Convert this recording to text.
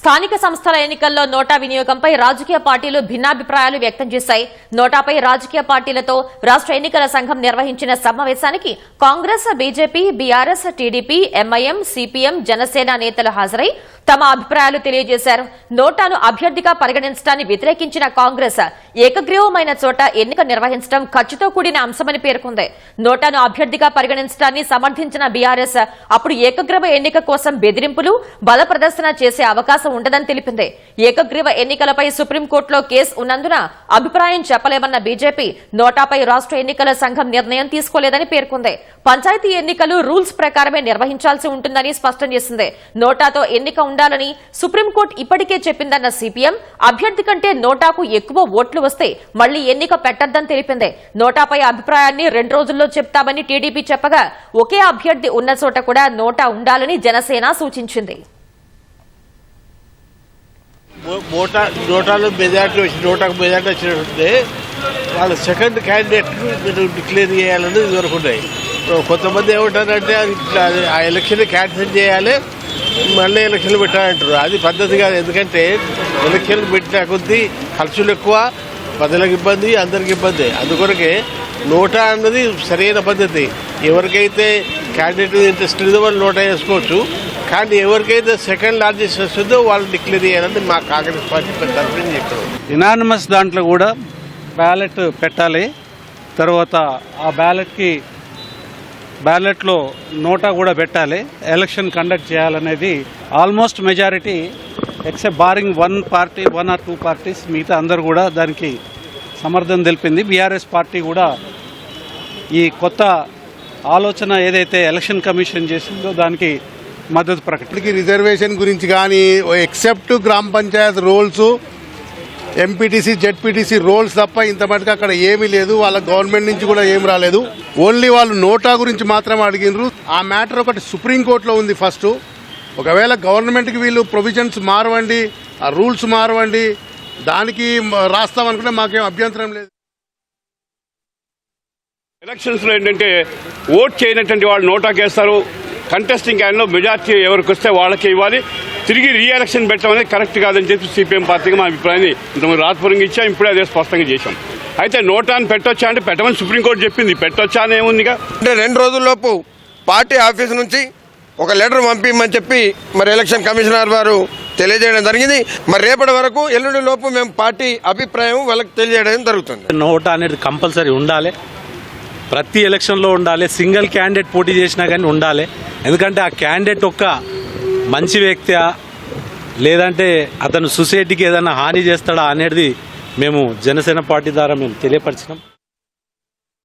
స్థానిక సంస్థల ఎన్నికల్లో నోటా వినియోగంపై రాజకీయ పార్టీలు భిన్నాభిప్రాయాలు వ్యక్తం చేశాయి. నోటాపై రాజకీయ పార్టీలతో రాష్ట్ర ఎన్నికల సంఘం నిర్వహించిన సమావేశానికి Congress BJP BRS TDP MIM CPM Janasena నేతలు హాజరై తమ అభిప్రాయాలు తెలియజేశారు. నోటాను అభ్యర్థిగా పరిగణించడాన్ని వ్యతిరేకించిన కాంగ్రెస్ ఏకగ్రీవమైన చోట ఎన్నిక నిర్వహించడం ఖర్చుతో కూడిన అంశమని పేర్కొంది. నోటాను అభ్యర్థిగా పరిగణించడాన్ని సమర్థించిన బీఆర్ఎస్ అప్పుడు ఏకగ్రీవ ఎన్నిక కోసం బెదిరింపులు బల ప్రదర్శన చేసే అవకాశం ఉండదని తెలిపింది. ఏకగ్రీవ ఎన్నికలపై సుప్రీంకోర్టులో కేసు ఉన్నందున అభిప్రాయం చెప్పలేమన్న బీజేపీ నోటాపై రాష్ట్ర ఎన్నికల సంఘం నిర్ణయం తీసుకోలేదని పేర్కొంది. పంచాయతీ ఎన్నికలు రూల్స్ ప్రకారమే నిర్వహించాల్సి ఉంటుందని స్పష్టం చేసింది. నోటాతో ఎన్నిక ఉండాలని సుప్రీంకోర్టు ఇప్పటికే చెప్పిందన్న సిపిఎం అభ్యర్థి కంటే నోటాకు ఎక్కువ ఓట్లు వస్తే మళ్ళీ ఎన్నిక పెట్టద్దని తెలిపింది. నోటాపై అభిప్రాయాన్ని రెండు రోజుల్లో చెప్తామని టీడీపీ చెప్పగా ఒకే అభ్యర్థి ఉన్న చోట కూడా నోటా ఉండాలని జనసేన సూచించింది. నోటాలు మెజార్టీ వచ్చి నోటాకు మెజార్టీ వచ్చినట్టుంటే వాళ్ళ సెకండ్ క్యాండిడేట్ మీరు డిక్లేర్ చేయాలని ఇదివరకు ఉన్నాయి కొంతమంది ఏమంటారంటే అది ఆ ఎలక్షన్ క్యాన్సిల్ చేయాలి. మళ్ళీ ఎలక్షన్లు పెట్టాలంటారు. అది పద్ధతి కాదు. ఎందుకంటే ఎలక్షన్లు పెట్టిన కొద్దీ ఖర్చులు ఎక్కువ ప్రజలకు ఇబ్బంది అందరికి ఇబ్బంది. అందుకొరకే నోటా అన్నది సరైన పద్ధతి. ఎవరికైతే క్యాండిడేట్ ఇంట్రెస్ట్ లేదో వాళ్ళు నోటా వేసుకోవచ్చు. కానీ ఎవరికైతే సెకండ్ లార్జెస్ట్ వస్తుందో వాళ్ళు డిక్లేర్ చేయాలని మా కాంగ్రెస్ పార్టీ తరఫున చెప్పారు. ఇనానిమస్ దాంట్లో కూడా బ్యాలెట్ పెట్టాలి. తర్వాత ఆ బ్యాలెట్కి బ్యాలెట్లో నోటా కూడా పెట్టాలి. ఎలక్షన్ కండక్ట్ చేయాలనేది almost majority except barring one party one or two parties మిగతా అందరూ కూడా దానికి సమర్థన తెలిపింది. బీఆర్ఎస్ పార్టీ కూడా ఈ కొత్త ఆలోచన ఏదైతే ఎలక్షన్ కమిషన్ చేసిందో దానికి మద్దతు ప్రకటి రిజర్వేషన్ గురించి కానీ ఎక్సెప్ట్ గ్రామ panchayat rules MPTC ZPTC roles తప్ప ఇంత మటుకు అక్కడ ఏమీ లేదు. వాళ్ళ గవర్నమెంట్ నుంచి కూడా ఏం రాలేదు. ఓన్లీ వాళ్ళు నోటా గురించి మాత్రమే అడిగినారు. ఆ మ్యాటర్ ఒకటి సుప్రీంకోర్టులో ఉంది ఫస్ట్ ఒకవేళ గవర్నమెంట్కి వీళ్ళు ప్రొవిజన్స్ మారవండి ఆ రూల్స్ మారవండి దానికి రాస్తామనుకుంటే మాకేం అభ్యంతరం లేదు. ఎలక్షన్స్లో ఏంటంటే ఓట్ చేయనటువంటి వాళ్ళు నోటాకేస్తారు కంటెస్టింగ్ క్యాన్లో మెజార్టీ ఎవరికి వస్తే వాళ్ళకి ఇవ్వాలి. తిరిగి రీ ఎలక్షన్ పెట్టడం అనేది కరెక్ట్ కాదని చెప్పి సిపిఎం పార్టీకి మా అభిప్రాయాన్ని ఇంతకుముందు రాత్పురంగా ఇచ్చాం ఇప్పుడే అదే స్పష్టంగా చేశాం. అయితే నోటాన్ని పెట్టొచ్చా అంటే పెట్టమని సుప్రీంకోర్టు చెప్పింది. పెట్టొచ్చా అని ఏముందిగా? అంటే రెండు రోజుల్లోపు పార్టీ ఆఫీస్ నుంచి ఒక లెటర్ పంపించమని చెప్పి మరి ఎలక్షన్ కమిషనర్ వారు తెలియజేయడం జరిగింది. మరి రేపటి వరకు ఎల్లుండి లోపు మేము పార్టీ అభిప్రాయం వాళ్ళకి తెలియజేయడం జరుగుతుంది. నోటా అనేది కంపల్సరీ ఉండాలి. ప్రతి ఎలక్షన్లో ఉండాలి. సింగిల్ క్యాండిడేట్ పోటీ చేసినా కానీ ఉండాలి. ఎందుకంటే ఆ క్యాండిడేట్ ఒక్క మంచి వ్యక్తి లేదంటే అతను సొసైటీకి ఏదైనా హాని చేస్తాడా అనేది మేము జనసేన పార్టీ ద్వారా మేము తెలియపరిచినాం.